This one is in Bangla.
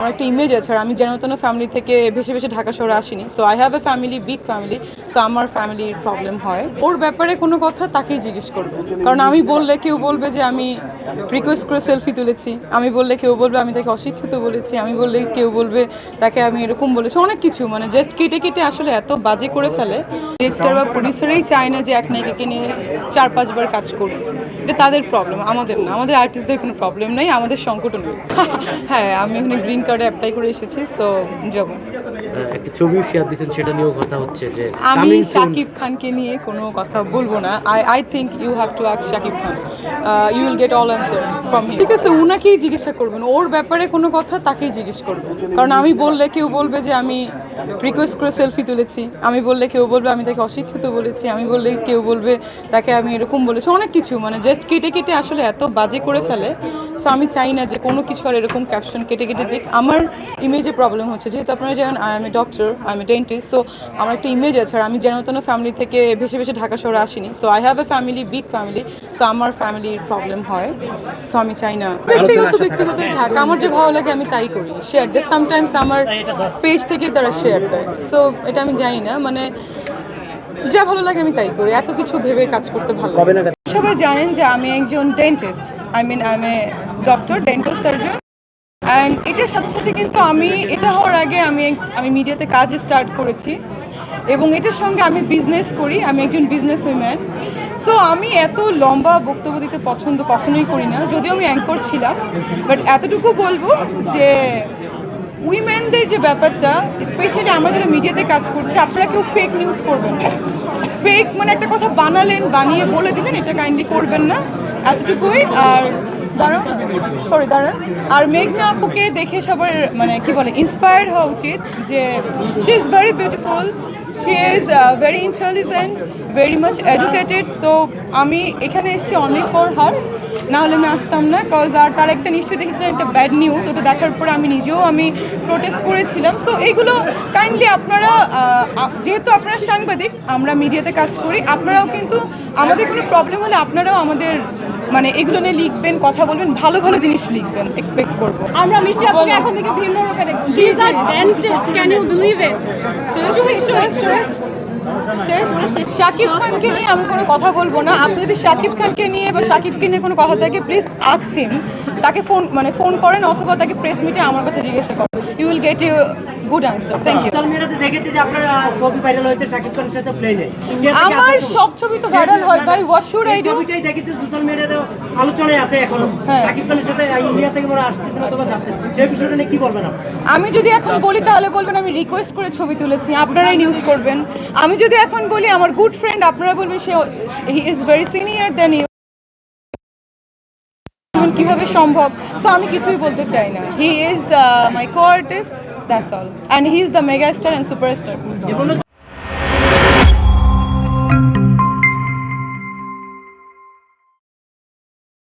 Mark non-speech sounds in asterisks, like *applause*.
আমার একটা ইমেজ আছে আর আমি যেন তেন ফ্যামিলি থেকে ভেসে ভেসে ঢাকা শহরে আসিনি। So I have a family big family so আমার ফ্যামিলির প্রবলেম হয়। ওর ব্যাপারে কোনো কথা তাকেই জিজ্ঞেস করবে। কারণ আমি বললে কেউ বলবে যে আমি রিকোয়েস্ট করে সেলফি তুলেছি। আমি বললে কেউ বলবে আমি তাকে অশিক্ষিত বলেছি। আমি বললে কেউ বলবে তাকে আমি এরকম বলেছি। অনেক কিছু মানে জাস্ট কেটে কেটে আসলে এত বাজে করে ফেলে। ডিরেক্টর বা প্রডিউসারই চায় না যে এক নায়িকাকে নিয়ে চার পাঁচবার কাজ করবে এটা তাদের প্রবলেম আমাদের না। আমাদের আর্টিস্টদের কোনো প্রবলেম নেই, আমাদের সংকটও নেই। *laughs* হ্যাঁ আমি এখানে গ্রিন কার্ডে অ্যাপ্লাই করে এসেছি সো যাব। একটা ছবিও শেয়ার দিয়েছেন সেটা নিয়েও কথা হচ্ছে যে আমি শাকিব খানকে নিয়ে কোনো কথা বলব না। I I think you have to আক্স Shakib Khan. You will get all answer from him ঠিক আছে উনাকেই জিজ্ঞাসা করবেন। ওর ব্যাপারে কোনো কথা তাকেই জিজ্ঞেস করবেন। কারণ আমি বললে কেউ বলবে যে আমি রিকোয়েস্ট করে সেলফি তুলেছি। আমি বললে কেউ বলবে আমি তাকে অশিক্ষিত বলেছি। আমি বললে কেউ বলবে তাকে আমি এরকম বলেছি। অনেক কিছু মানে জাস্ট কেটে কেটে আসলে এত বাজে করে ফেলে। সো আমি চাই না যে কোনো কিছু আর এরকম ক্যাপশন কেটে কেটে দেখ আমার ইমেজে প্রবলেম হচ্ছে। যেহেতু আপনারা জানেন I am a doctor I am a dentist so আমার একটা ইমেজ আছে আর আমি যেন তেন ফ্যামিলি থেকে ভেসে ভেসে ঢাকা শহরে আসিনি। So I have a family big family so আমার ফ্যামিলির প্রবলেম হয়। সো আমি চাই না। ব্যক্তিগত ব্যক্তিগতই থাক আমার যে ভালো লাগে আমি তাই করি। শেয়ার দেয় সামটাইমস আমার পেজ থেকে তারা শেয়ার দেয়। সো এটা আমি জানি না মানে যা ভালো লাগে আমি তাই করি। এত কিছু ভেবে কাজ করতে ভালো লাগে। সবাই জানেন যে আমি একজন dentist I mean a doctor dental surgeon and এটার সাথে সাথে কিন্তু আমি, এটা হওয়ার আগে আমি আমি মিডিয়াতে কাজ স্টার্ট করেছি। এবং এটার সঙ্গে আমি বিজনেস করি, আমি একজন বিজনেস উইম্যান সো আমি এত লম্বা বক্তব্য দিতে পছন্দ কখনোই করি না, যদিও আমি অ্যাঙ্কর ছিলাম। বাট এতটুকু বলব যে উইমেনদের যে ব্যাপারটা স্পেশালি আমরা যারা মিডিয়াতে কাজ করছি, আপনারা কেউ ফেক নিউজ করবেন ফেক মানে একটা কথা বানালেন, বানিয়ে বলে দিলেন, এটা কাইন্ডলি করবেন না। এতটুকুই। আর দাঁড়ান সরি দাঁড়ান আর মেঘনা আপুকে দেখে সবার মানে কি বলে ইন্সপায়ার্ড হওয়া উচিত যে she is very beautiful she is very intelligent very much educated so আমি এখানে এসেছি অনলি ফর হার না হলে আমি আসতাম না কজ আর তার একটা নিশ্চয়ই দেখেছিলাম একটা ব্যাড নিউজ ওটা দেখার পরে আমি নিজেও আমি প্রোটেস্ট করেছিলাম। সো এইগুলো কাইন্ডলি আপনারা যেহেতু আপনারা সাংবাদিক, আমরা মিডিয়াতে কাজ করি, আপনারাও কিন্তু আমাদের কোনো প্রবলেম হলে আপনারাও আমাদের মানে এগুলো নিয়ে লিখবেন কথা বলবেন ভালো ভালো জিনিস লিখবেন এক্সপেক্ট করব। আমরা মিষ্টি আপুকে এখন থেকে ভিন্ন রূপে দেখি she is a dentist can you believe it Shakib খানকে নিয়ে আমি কোনো কথা বলব না। আপনি যদি শাকিব খানকে নিয়ে বা শাকিবকে নিয়ে কোনো কথা থাকে প্লিজ আক্স হিম তাকে ফোন মানে ফোন করেন অথবা তাকে প্রেস মিটে আমার কথা জিজ্ঞাসা করেন। You will get you good answer thank you social মিডিয়াতে দেখেছি যে আপনার ছবি ভাইরাল হয়েছে শাকিব খানের সাথে প্লেনে আমার সব ছবি তো ভাইরাল হয় ভাই হোয়াট শুড আই ডু ছবিটাই দেখেছি সোশ্যাল মিডিয়াতে আলোচনায় আছে এখনও। হ্যাঁ। শাকিব খানের সাথে ইন্ডিয়া থেকে মনে আসতেছে না তোমার যাচ্ছে সেই বিষয়টা নিয়ে কি বলবেন আমি যদি এখন বলি তাহলে বলবেন আমি রিকোয়েস্ট করে ছবি তুলেছি আপনারাই নিউজ করবেন। আমি যদি এখন বলি আমার গুড ফ্রেন্ড আপনারা বলবেন সে he is very senior then you কীভাবে সম্ভব? সো আমি কিছুই বলতে চাই না। He is my co artist That's all. And he's the megastar and superstar.